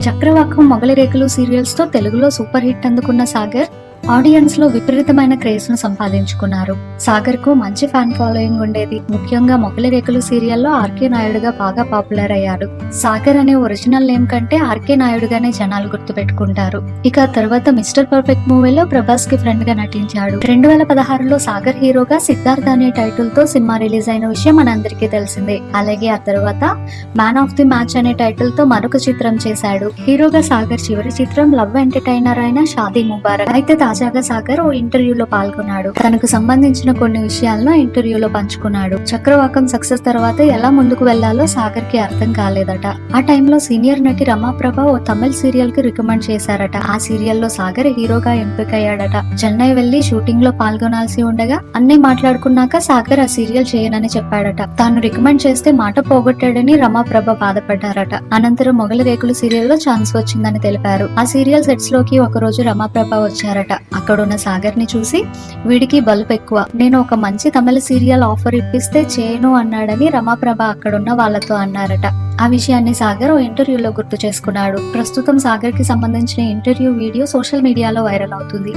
చక్రవాకం మొగలి రేకులు సీరియల్స్తో తెలుగులో super hit అందుకున్న సాగర్ ఆడియన్స్లో విపరీతమైన క్రేజ్ను సంపాదించుకున్నారు. సాగర్కు మంచి ఫ్యాన్ ఫాలోయింగ్ ఉండేది. ముఖ్యంగా మొగలి రేకులు సీరియల్లో ఆర్కే నాయుడుగా బాగా పాపులర్ అయ్యాడు. సాగర్ అనే ఒరిజినల్ నేమ్ కంటే ఆర్కే నాయుడుగానే జనాలు గుర్తుపెట్టుకుంటారు. ఇక ఆ తర్వాత మిస్టర్ పర్ఫెక్ట్ మూవీలో ప్రభాస్కి ఫ్రెండ్గా నటించాడు. రెండు వేల పదహారులో సాగర్ హీరోగా సిద్ధార్థ అనే టైటిల్తో సినిమా రిలీజ్ అయిన విషయం మనందరికీ తెలిసిందే. అలాగే ఆ తర్వాత మ్యాన్ ఆఫ్ ది మ్యాచ్ అనే టైటిల్తో మరొక చిత్రం చేశాడు. హీరోగా సాగర్ చివరి చిత్రం లవ్ ఎంటర్టైనర్ అయిన షాదీ ముబారక్. అయితే తాజాగా సాగర్ ఓ ఇంటర్వ్యూలో పాల్గొన్నాడు. తనకు సంబంధించిన కొన్ని విషయాలను ఇంటర్వ్యూలో పంచుకున్నాడు. చక్రవాకం సక్సెస్ తర్వాత ఎలా ముందుకు వెళ్ళాలో సాగర్కి అర్థం కాలేదట. ఆ టైంలో సీనియర్ నటి రమాప్రభ ఓ తమిళ సీరియల్కి రికమెండ్ చేశారట. ఆ సీరియల్లో సాగర్ హీరోగా ఎంపికయ్యాడట. చెన్నై వెళ్ళి షూటింగ్లో పాల్గొనాల్సి ఉండగా అన్ని మాట్లాడుకున్నాక సాగర్ ఆ సీరియల్ చేయనని చెప్పాడట. తాను రికమెండ్ చేస్తే మాట పోగొట్టాడని రమాప్రభ బాధపడ్డారట. అనంతరం మొగల రేకులు సీరియల్లో ఛాన్స్ వచ్చిందని తెలిపారు. ఆ సీరియల్ సెట్స్లోకి ఒక రోజు రమాప్రభ వచ్చారట. అక్కడున్న సాగర్ని చూసి వీడికి బల్బ్ ఎక్కువ. నేను ఒక మంచి తమిళ సీరియల్ ఆఫర్ ఇప్పిస్తే చేయను అన్నాడని రమాప్రభ అక్కడున్న వాళ్ళతో అన్నారట. ఆ విషయాన్ని సాగర్ ఓ ఇంటర్వ్యూలో గుర్తు చేసుకున్నాడు. ప్రస్తుతం సాగర్కి సంబంధించిన ఇంటర్వ్యూ వీడియో సోషల్ మీడియాలో వైరల్ అవుతుంది.